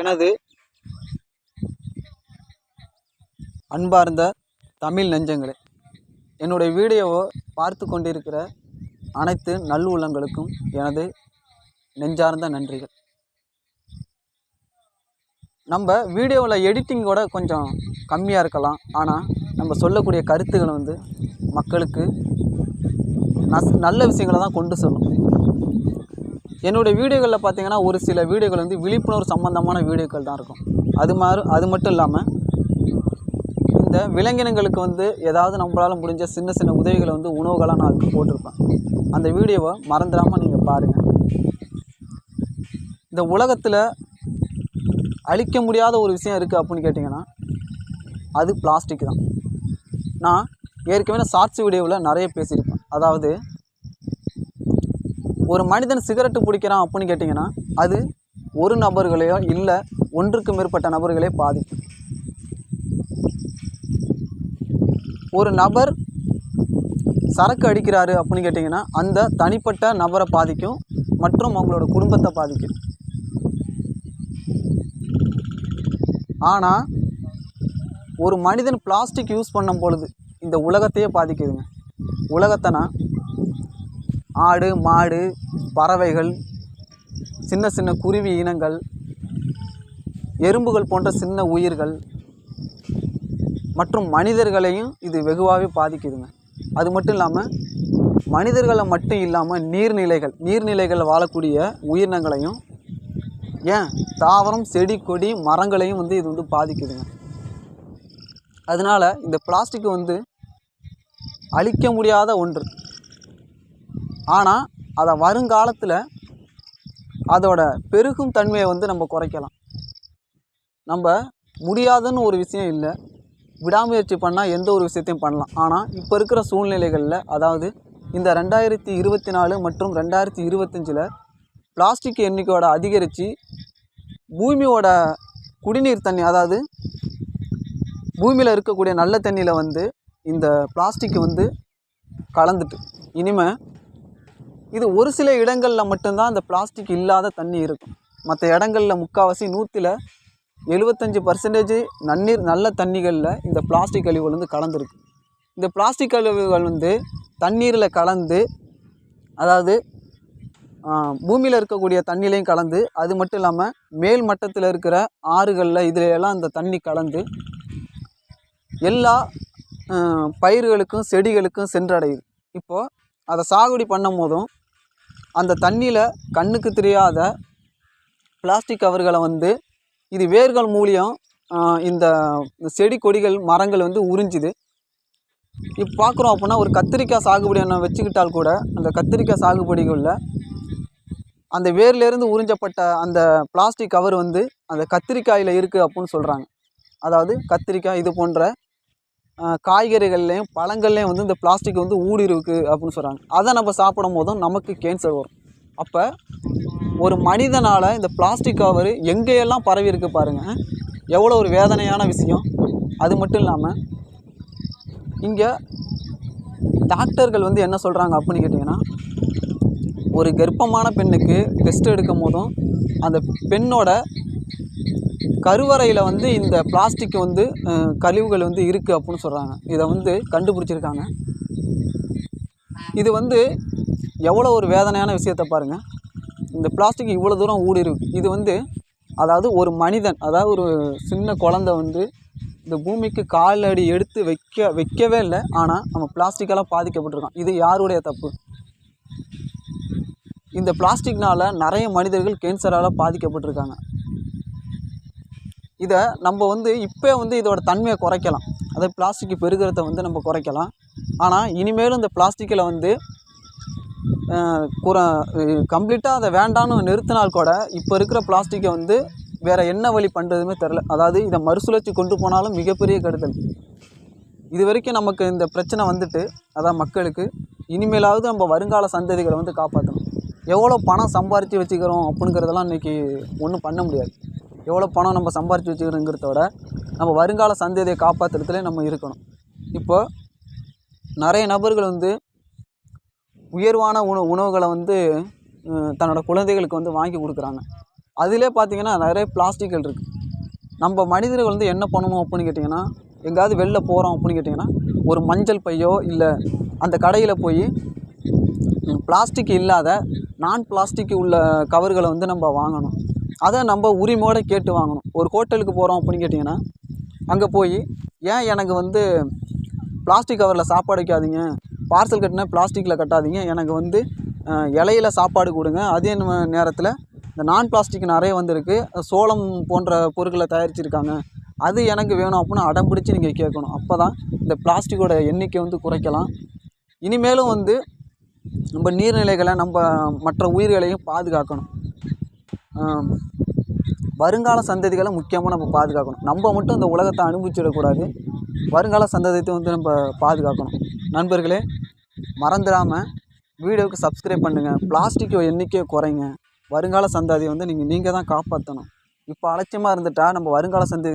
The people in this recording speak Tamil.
எனது அன்பார்ந்த தமிழ் நெஞ்சங்களே என்னுடைய வீடியோவை பார்த்து கொண்டிருக்கிற அனைத்து நல்லுள்ளங்களுக்கும் எனது நெஞ்சார்ந்த நன்றிகள். நம்ம வீடியோவில் எடிட்டிங்கோட கொஞ்சம் கம்மியாக இருக்கலாம். ஆனால் நம்ம சொல்லக்கூடிய கருத்துக்களை வந்து மக்களுக்கு நஸ் நல்ல விஷயங்களை தான் கொண்டு செல்லும். என்னுடைய வீடியோகளில் பார்த்தீங்கன்னா ஒரு சில வீடியோகள் வந்து விழிப்புணர்வு சம்பந்தமான வீடியோக்கள் தான் இருக்கும். அது மாதிரி அது மட்டும் இல்லாமல் இந்த விலங்கினங்களுக்கு வந்து ஏதாவது நம்மளால் முடிஞ்ச சின்ன சின்ன உதவிகளை வந்து உணவுகளாக நான் அதுக்கு போட்டிருப்பேன். அந்த வீடியோவை மறந்துடாமல் நீங்கள் பாருங்கள் இந்த உலகத்தில் அழிக்க முடியாத ஒரு விஷயம் இருக்குது அப்படின்னு கேட்டிங்கன்னா அது பிளாஸ்டிக் தான். நான் ஏற்கனவே ஷார்ட்ஸ் வீடியோவில் நிறைய பேசியிருப்பேன். அதாவது ஒரு மனிதன் சிகரெட்டு பிடிக்கிறான் அப்படின்னு கேட்டிங்கன்னா அது ஒரு நபர்களையோ இல்லை ஒன்றுக்கு மேற்பட்ட நபர்களே பாதிக்கும். ஒரு நபர் சரக்கு அடிக்கிறாரு அப்படின்னு கேட்டிங்கன்னா அந்த தனிப்பட்ட நபரை பாதிக்கும் மற்றும் அவங்களோட குடும்பத்தை பாதிக்கும். ஆனால் ஒரு மனிதன் பிளாஸ்டிக் யூஸ் பண்ணும் பொழுது இந்த உலகத்தையே பாதிக்குதுங்க. உலகத்தைனா ஆடு மாடு பறவைகள் சின்ன சின்ன குருவி இனங்கள் எறும்புகள் போன்ற சின்ன உயிர்கள் மற்றும் மனிதர்களையும் இது வெகுவாகவே பாதிக்குதுங்க. அது மட்டும் இல்லாமல் மனிதர்களை மட்டும் இல்லாமல் நீர்நிலைகள் நீர்நிலைகளில் வாழக்கூடிய உயிரினங்களையும் ஏன்? தாவரம் செடி கொடி மரங்களையும் வந்து இது வந்து பாதிக்குதுங்க. அதனால் இந்த பிளாஸ்டிக் வந்து அழிக்க முடியாத ஒன்று. ஆனால் அதை வருங்காலத்தில் அதோட பெருகும் தன்மையை வந்து நம்ம குறைக்கலாம். நம்ம முடியாதுன்னு ஒரு விஷயம் இல்லை. விடாமுயற்சி பண்ணால் எந்த ஒரு விஷயத்தையும் பண்ணலாம். ஆனால் இப்போ இருக்கிற சூழ்நிலைகளில் அதாவது இந்த ரெண்டாயிரத்தி இருபத்தி நாலு மற்றும் ரெண்டாயிரத்தி இருபத்தஞ்சில் பிளாஸ்டிக் எண்ணிக்கையோட அதிகரித்து பூமியோட குடிநீர் தண்ணி அதாவது பூமியில் இருக்கக்கூடிய நல்ல தண்ணியில் வந்து இந்த பிளாஸ்டிக் வந்து கலந்துட்டு. இனிமேல் இது ஒரு சில இடங்களில் மட்டும்தான் அந்த பிளாஸ்டிக் இல்லாத தண்ணி இருக்கும். மற்ற இடங்களில் முக்கால்வாசி நூற்றில் எழுபத்தஞ்சி பர்சன்டேஜ் நன்னீர் நல்ல தண்ணிகளில் இந்த பிளாஸ்டிக் கழிவுகள் வந்து கலந்துருக்கு. இந்த பிளாஸ்டிக் கழிவுகள் வந்து தண்ணீரில் கலந்து அதாவது பூமியில் இருக்கக்கூடிய தண்ணிலையும் கலந்து அது மட்டும் இல்லாமல் மேல் மட்டத்தில் இருக்கிற ஆறுகளில் இதுல எல்லாம் தண்ணி கலந்து எல்லா பயிர்களுக்கும் செடிகளுக்கும் சென்றடையுது. இப்போது அதை சாகுபடி பண்ணும் போதும் அந்த தண்ணியில் கண்ணுக்கு தெரியாத பிளாஸ்டிக் கவர்களை வந்து இது வேர்கள் மூலியம் இந்த செடி கொடிகள் மரங்கள் வந்து உறிஞ்சுது. இப்போ பார்க்குறோம் அப்படின்னா ஒரு கத்திரிக்காய் சாகுபடி ஒன்று வச்சுக்கிட்டால் கூட அந்த கத்திரிக்காய் சாகுபடிகளில் அந்த வேர்லேருந்து உறிஞ்சப்பட்ட அந்த பிளாஸ்டிக் கவர் வந்து அந்த கத்திரிக்காயில் இருக்குது அப்புடின்னு சொல்கிறாங்க அதாவது கத்திரிக்காய் இது போன்ற காய்கறிகள்லேயும் பழங்கள்லேயும் வந்து இந்த பிளாஸ்டிக் வந்து ஊடுருவுக்கு அப்படின்னு சொல்கிறாங்க அதை நம்ம சாப்பிடும் போதும் நமக்கு கேன்சர் வரும். அப்போ ஒரு மனிதனால் இந்த பிளாஸ்டிக் கவர் எங்கேயெல்லாம் பரவி இருக்கு பாருங்கள் எவ்வளோ ஒரு வேதனையான விஷயம். அது மட்டும் இல்லாமல் இங்கே டாக்டர்கள் வந்து என்ன சொல்கிறாங்க அப்படின்னு கேட்டிங்கன்னா ஒரு கர்ப்பமான பெண்ணுக்கு டெஸ்ட் எடுக்கும் போதும் அந்த பெண்ணோட கருவறையில் வந்து இந்த பிளாஸ்டிக் வந்து கழிவுகள் வந்து இருக்குது அப்படின்னு சொல்கிறாங்க இதை வந்து கண்டுபிடிச்சிருக்காங்க. இது வந்து எவ்வளோ ஒரு வேதனையான விஷயத்தை பாருங்கள் இந்த பிளாஸ்டிக் இவ்வளோ தூரம் ஊடுருவு இது வந்து அதாவது ஒரு மனிதன் அதாவது ஒரு சின்ன குழந்தை வந்து இந்த பூமிக்கு கால் அடி எடுத்து வைக்க வைக்கவே இல்லை. ஆனால் நம்ம பிளாஸ்டிக்கெல்லாம் பாதிக்கப்பட்டிருக்கோம் இது யாருடைய தப்பு? இந்த பிளாஸ்டிக்னால் நிறைய மனிதர்கள் கேன்சரால் பாதிக்கப்பட்டிருக்காங்க. இதை நம்ம வந்து இப்போ வந்து இதோட தன்மையை குறைக்கலாம். அதாவது பிளாஸ்டிக் பெருகிறத வந்து நம்ம குறைக்கலாம். ஆனால் இனிமேலும் இந்த பிளாஸ்டிக்கில் வந்து குற கம்ப்ளீட்டாக அதை வேண்டான்னு நிறுத்தினால் கூட இப்போ இருக்கிற பிளாஸ்டிக்கை வந்து வேறு என்ன வழி பண்ணுறதுமே தெரில அதாவது இதை மறுசுழற்சி கொண்டு போனாலும் மிகப்பெரிய கெடுதல். இது வரைக்கும் நமக்கு இந்த பிரச்சனை வந்துட்டு அதான் மக்களுக்கு இனிமேலாவது நம்ம வருங்கால சந்ததிகளை வந்து காப்பாற்றணும் எவ்வளோ பணம் சம்பாரித்து வச்சுக்கிறோம் அப்படிங்கிறதெல்லாம் இன்றைக்கி ஒன்றும் பண்ண முடியாது. எவ்வளோ பணம் நம்ம சம்பாரித்து வச்சுக்கிறோங்கிறதோட நம்ம வருங்கால சந்ததியை காப்பாற்றுறதுல நம்ம இருக்கணும். இப்போ நிறைய நபர்கள் வந்து உயர்வான உணவு உணவுகளை வந்து தன்னோட குழந்தைகளுக்கு வந்து வாங்கி கொடுக்குறாங்க. அதிலே பார்த்தீங்கன்னா நிறைய பிளாஸ்டிக்கள் இருக்குது நம்ம மனிதர்கள் வந்து என்ன பண்ணணும் அப்படின்னு கேட்டிங்கன்னா எங்கேயாவது வெளில போகிறோம் அப்படின்னு கேட்டிங்கன்னா ஒரு மஞ்சள் பையோ இல்லை அந்த கடையில் போய் பிளாஸ்டிக் இல்லாத நான் பிளாஸ்டிக் உள்ள கவர்களை வந்து நம்ம வாங்கணும். அதை நம்ம உரிமையோடு கேட்டு வாங்கணும். ஒரு ஹோட்டலுக்கு போகிறோம் அப்படின்னு கேட்டிங்கன்னா அங்கே போய் ஏன் எனக்கு வந்து பிளாஸ்டிக் கவரில் சாப்பாடு வைக்காதீங்க? பார்சல் கட்டினா பிளாஸ்டிக்கில் கட்டாதீங்க. எனக்கு வந்து இலையில சாப்பாடு கொடுங்க. அதே நேரத்தில் இந்த நான் பிளாஸ்டிக் நிறைய வந்திருக்கு. சோளம் போன்ற பொருட்களை தயாரிச்சிருக்காங்க. அது எனக்கு வேணும் அப்படின்னு அடம் பிடிச்சி நீங்கள் கேட்கணும். அப்போ தான் இந்த பிளாஸ்டிக்கோட எண்ணிக்கை வந்து குறைக்கலாம். இனிமேலும் வந்து நம்ம நீர்நிலைகளை நம்ம மற்ற உயிர்களையும் பாதுகாக்கணும். வருங்கால சந்ததிகளை முக்கியமாக நம்ம பாதுகாக்கணும். நம்ம மட்டும் இந்த உலகத்தை அனுபவிச்சிடக்கூடாது. வருங்கால சந்ததியத்தை வந்து நம்ம பாதுகாக்கணும். நண்பர்களே மறந்துடாமல் வீடியோவுக்கு சப்ஸ்கிரைப் பண்ணுங்கள் பிளாஸ்டிக் எண்ணிக்கையை குறைங்க. வருங்கால சந்ததியை வந்து நீங்கள் நீங்கள் தான் காப்பாற்றணும் இப்போ அலட்சியமாக இருந்துட்டா நம்ம வருங்கால சந்ததி